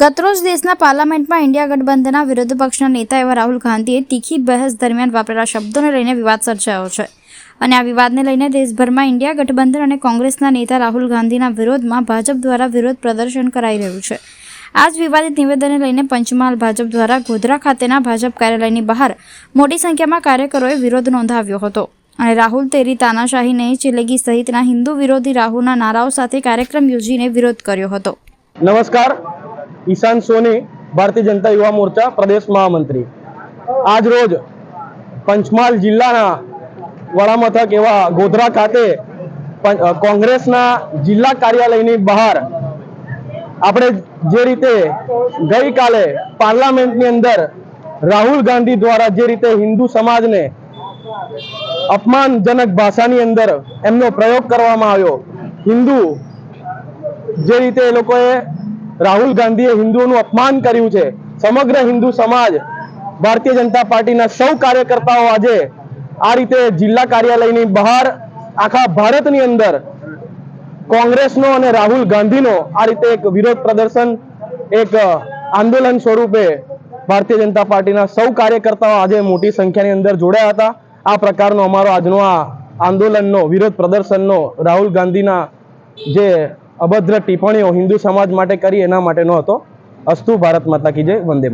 ગતરોજ દેશના પાર્લામેન્ટમાં ઇન્ડિયા ગઠબંધનના વિરોધ પક્ષના નેતા એવા રાહુલ ગાંધીએ તીખી બહેસ દરમિયાન વાપરેલા શબ્દોને લઈને વિવાદ સર્જાયો છે. અને આ વિવાદને લઈને દેશભરમાં ઇન્ડિયા ગઠબંધન અને કોંગ્રેસના નેતા રાહુલ ગાંધીના વિરોધમાં ભાજપ દ્વારા વિરોધ પ્રદર્શન કરાઈ રહ્યું છે. આ જ વિવાદિત નિવેદનને લઈને પંચમહાલ ભાજપ દ્વારા ગોધરા ખાતેના ભાજપ કાર્યાલયની બહાર મોટી સંખ્યામાં કાર્યકરોએ વિરોધ નોંધાવ્યો હતો. અને રાહુલ તેરી તાનાશાહી નહીં ચિલેગી સહિતના હિન્દુ વિરોધી રાહુલના નારાઓ સાથે કાર્યક્રમ યોજીને વિરોધ કર્યો હતો. નમસ્કાર. ઈશાન સોની, ભારતીય જનતા યુવા મોરચા, પ્રદેશ મહામંત્રી. આજ રોજ પંચમહાલ જિલ્લાના વડામથક એવા ગોધરા ખાતે કોંગ્રેસના જિલ્લા કાર્યાલયની બહાર આપણે જે રીતે ગઈકાલે પાર્લામેન્ટની અંદર રાહુલ ગાંધી દ્વારા જે રીતે હિન્દુ સમાજને અપમાનજનક ભાષાની અંદર એમનો પ્રયોગ કરવામાં આવ્યો, હિન્દુ જે રીતે એ લોકોએ રાહુલ ગાંધીએ હિન્દુઓનું અપમાન કર્યું છે. સમગ્ર હિન્દુ સમાજ ભારતીય જનતા પાર્ટીના સૌ કાર્યકર્તાઓ આજે આ રીતે જિલ્લા કાર્યાલયની બહાર આખા ભારતની અંદર કોંગ્રેસનો અને રાહુલ ગાંધીનો આ રીતે એક વિરોધ પ્રદર્શન, એક આંદોલન સ્વરૂપે ભારતીય જનતા પાર્ટીના સૌ કાર્યકર્તાઓ આજે મોટી સંખ્યાની અંદર જોડાયા હતા. આ પ્રકારનો અમારો આજનો આ આંદોલનનો, વિરોધ પ્રદર્શનનો રાહુલ ગાંધીના જે અભદ્ર ટિપ્પણીઓ હિન્દુ સમાજ માટે કરી, એના માટેનો હતો અસ્તુ ભારત માતા કી જય, વંદે.